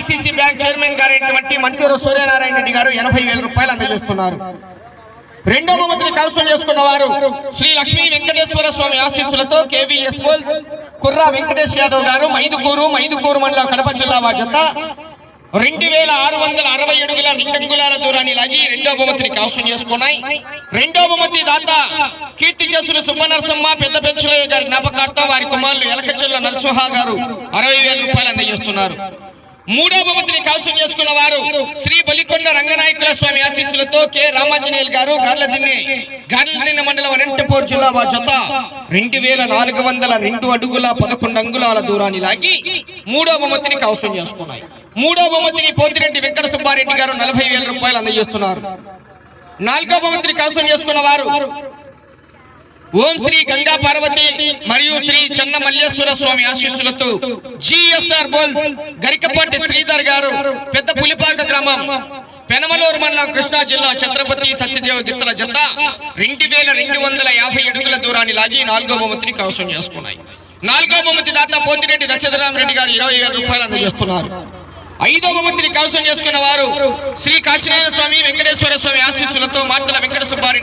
DCC bank chairman గారైనటువంటి మంచూరు సూర్యనారాయణ రెడ్డి గారు ఎనభై వేల రూపాయలు అందజేస్తున్నారు. రెండో బహుమతిని కౌన్సిల్ చేసుకున్న వారు శ్రీ లక్ష్మీ వెంకటేశ్వర స్వామి ఆశీస్సులతో కేవీఎస్ బోల్స్ కుర్రా వెంకటేష్ యాదవ్ గారు మైదుకూరు మైదుకూరు మండలం కడప జిల్లా బాధ్యత. రెండు వేల ఆరు వందల అరవై అడుగుల రెండంగుళాల దూరాన్ని లాగి రెండో బహుమతిని కైవసం చేసుకున్నాయి. రెండో బహుమతి దాత కీర్తి చేసులు సుబ్బనరసమ్మ పెద్ద పెంచులయ్య గారి జ్ఞాపకార్థం వారి కుమారులు ఎలకచెల్ల నరసింహ గారు అరవై వేల రూపాయలు అందజేస్తున్నారు. మూడో బహుమతిని కైవసం చేసుకున్న వారు శ్రీ బలికొండ రంగనాయకుల స్వామి ఆశీస్సులతో కె. రామాంజనేయులు గారు గర్లదిన్నె గర్లదిన్నె మండలం అనంతపూర్ జిల్లా వారి జత రెండు వేల నాలుగు వందల రెండు అడుగుల పదకొండు అంగుళాల దూరాన్ని లాగి మూడో బహుమతిని కైవసం చేసుకున్నాయి. మూడో బహుమతిని పోతిరెడ్డి వెంకట సుబ్బారెడ్డి గారు నలభై వేల రూపాయలు అందజేస్తున్నారు. నాలుగో బహుమతిని కైవసం చేసుకున్న వారు ఓం శ్రీ గంగా పార్వతి మరియు శ్రీ చెన్న మల్లేశ్వర స్వామి ఆశీస్సులతో జిఎస్ఆర్ బోల్స్ గరికపాటి శ్రీధర్ గారు పెద్ద పులిపాక గ్రామం పెనమలూరు మండలం కృష్ణా జిల్లా ఛత్రపతి సత్యదేవ గిత్తల జత రెండు వేల రెండు వందల యాభై అడుగుల దూరాన్ని లాగి నాలుగో బహుమతిని కవసం చేసుకున్నాయి. నాలుగో బహుమతి దాత పోతిరెడ్డి దశరథరామ రెడ్డి గారు ఇరవై వేల రూపాయలు అందజేస్తున్నారు. ఐదో బహుమతిని కవసం చేసుకున్న వారు శ్రీ కాశీనాథ స్వామి వెంకటేశ్వర స్వామి ఆశీస్సులతో మార్తల వెంకట సుబ్బారెడ్డి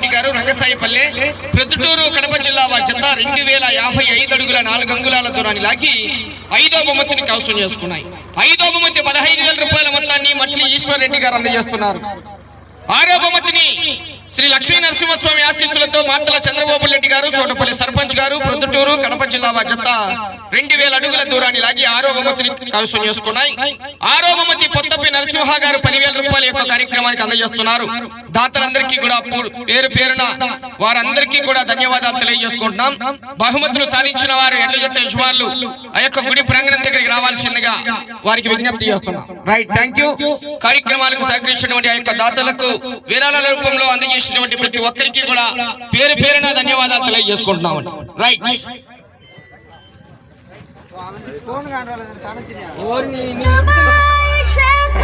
రంగసాయిపల్లె ప్రొద్దుటూరు కడప జిల్లా వారి జత రెండు వేల యాభై ఐదు అడుగుల నాలుగు అంగుళాల దూరాన్ని లాగి ఐదో బహుమతిని కవసం చేసుకున్నాయి. ఐదో బహుమతి పదహైదు వేల రూపాయల మొత్తాన్ని మట్లి ఈశ్వర్ రెడ్డి గారు అందజేస్తున్నారు. ఆరో బహుమతిని శ్రీ లక్ష్మీ నరసింహస్వామి ఆశీస్సులతో మార్తల చంద్రబాబు రెడ్డి గారు సర్పంచ్ గారు ప్రొద్దుటూరు కడప జిల్లా జత రెండు వేల అడుగుల దూరాన్ని లాగి ఆరో బహుమతిని కవసం చేసుకున్నాయి ఆరో బహుమతి పొత్తపి నరసింహ గారు పదివేల రూపాయల యొక్క కార్యక్రమానికి అందజేస్తున్నారు. దాతలందరికీ కూడా పేరు పేరున వారందరికీ కూడా ధన్యవాదాలు తెలియజేసుకుంటున్నాం. బహుమతులు సాధించిన వారు ఎడ్ల జత యజమానులు ఆ యొక్క గుడి ప్రాంగణం దగ్గరికి రావాల్సిందిగా వారికి విజ్ఞప్తి చేస్తున్నాం. రైట్ థ్యాంక్ యూ కార్యక్రమాలకు సహకరించినటువంటి ఆ యొక్క దాతలకు విరాళాల రూపంలో అందజేసినటువంటి ప్రతి ఒక్కరికి కూడా పేరు పేరున ధన్యవాదాలు తెలియజేసుకుంటున్నాం రైట్ నమాయ శాఖ